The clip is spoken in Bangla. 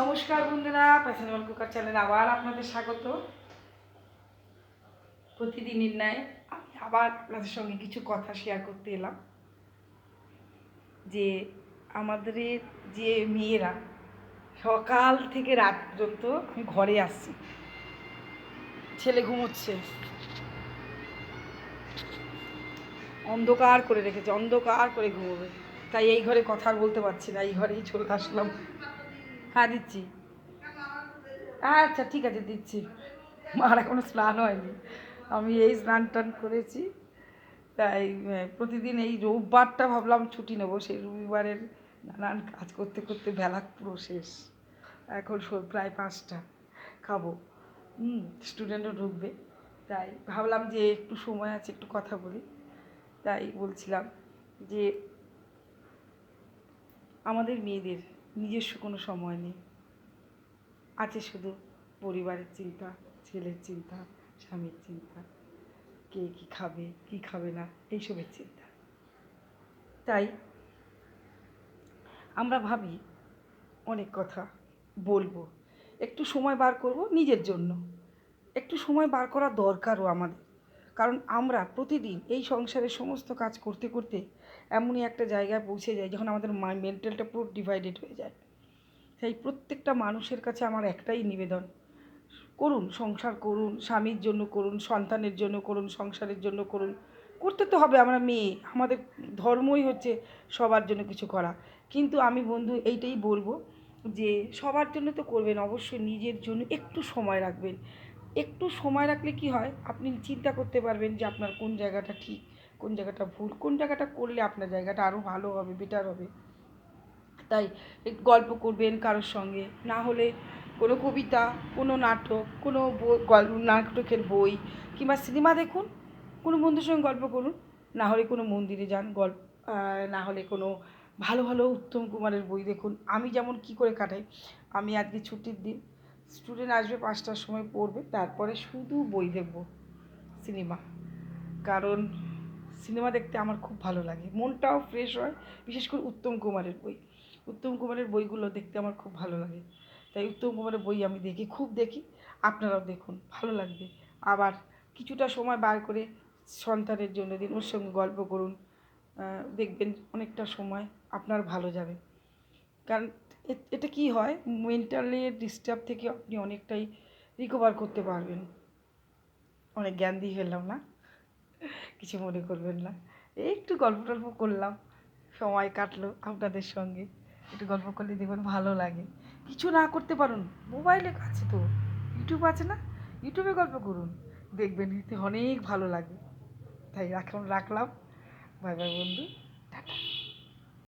নমস্কার বন্ধুরা প্যাশনেবল কুকার চ্যানেলে আবার আপনাদের স্বাগত। প্রতিদিনের ন্যায় আমি আবার আপনাদের সঙ্গে কিছু কথা শেয়ার করতে এলাম। যে আমাদের যে মেয়েরা সকাল থেকে রাত পর্যন্ত আমি ঘরে আসছি। ছেলে ঘুমোচ্ছে। অন্ধকার করে রেখেছে, অন্ধকার করে ঘুমোবে। তাই এই ঘরে কথা বলতে পারছি না, এই ঘরেই চলে আসলাম। হ্যাঁ দিচ্ছি। আচ্ছা ঠিক আছে, দিচ্ছি। মার এখনও স্নান হয়নি। আমি এই স্নান টান করেছি। তাই প্রতিদিন এই রোববারটা ভাবলাম ছুটি নেব। সেই রবিবারের নানান কাজ করতে করতে বেলা পুরো শেষ। এখন প্রায় পাঁচটা। খাব। হুম স্টুডেন্টও ঢুকবে। তাই ভাবলাম যে একটু সময় আছে, একটু কথা বলি। তাই বলছিলাম যে আমাদের মেয়েদের নিজস্ব কোনো সময় নেই। আছে শুধু পরিবারের চিন্তা, ছেলের চিন্তা, স্বামীর চিন্তা। কে কী খাবে কী খাবে না, এইসবের চিন্তা। তাই আমরা ভাবি অনেক কথা বলব। একটু সময় বার করব নিজের জন্য। একটু সময় বার করা দরকারও আমাদের। কারণ আমরা প্রতিদিন এই সংসারের সমস্ত কাজ করতে করতে এমনই একটা জায়গায় পৌঁছে যায় যখন আমাদের মাই মেন্টালটা পুরো ডিভাইডেড হয়ে যায়। তাই প্রত্যেকটা মানুষের কাছে আমার একটাই নিবেদন, করুন, সংসার করুন, স্বামীর জন্য করুন, সন্তানের জন্য করুন, সংসারের জন্য করুন, করতে তো হবে, আমরা মেয়ে, আমাদের ধর্মই হচ্ছে সবার জন্য কিছু করা। কিন্তু আমি বন্ধু, এইটাই বলব যে সবার জন্য তো করবেন, অবশ্যই নিজের জন্য একটু সময় রাখবেন। একটু সময় রাখলে কি হয়, আপনি চিন্তা করতে পারবেন যে আপনার কোন জায়গাটা ঠিক। কোন জায়গাটা ভুল, কোন জায়গাটা করলে আপনার জায়গাটা আরও ভালো হবে বেটার হবে। তাই গল্প করবেন কারোর সঙ্গে, না হলে কোনো কবিতা, কোনো নাটক, কোনো নাটকের বই কিংবা সিনেমা দেখুন, কোনো বন্ধুর সঙ্গে গল্প করুন, না হলে কোনো মন্দিরে যান, গল্প না হলে কোনো ভালো ভালো উত্তম কুমারের বই দেখুন। আমি যেমন কি করে কাটাই, আমি আজকে ছুটির দিন স্টুডেন্ট আসবে পাঁচটার সময় পড়বে, তারপরে শুধু বই দেখব, সিনেমা। কারণ সিনেমা দেখতে আমার খুব ভালো লাগে। মনটাও ফ্রেশ হয়, বিশেষ করে উত্তম কুমারের বই। উত্তম কুমারের বইগুলো দেখতে আমার খুব ভালো লাগে। তাই উত্তম কুমারের বই আমি দেখি, খুব দেখি। আপনারাও দেখুন, ভালো লাগবে। আবার কিছুটা সময় বার করে সন্তানের জন্য দিন ওর সঙ্গে গল্প করুন দেখবেন অনেকটা সময় আপনার ভালো যাবে। কারণ এটা কি হয় মেন্টালি ডিস্টার্ব থেকে আপনি অনেকটাই রিকভার করতে পারবেন। অনেক জ্ঞান দিয়ে ফেললাম না? কিছু মনে করবেন না। এই একটু গল্প টল্প করলাম, সময় কাটলো আপনাদের সঙ্গে। একটু গল্প করলে দেখবেন ভালো লাগে। কিছু না করতে পারুন, মোবাইলে আছে তো, ইউটিউব আছে না? ইউটিউবে গল্প করুন, দেখবেন এতে অনেক ভালো লাগে। তাই এখন রাখলাম। বাই বাই বন্ধু।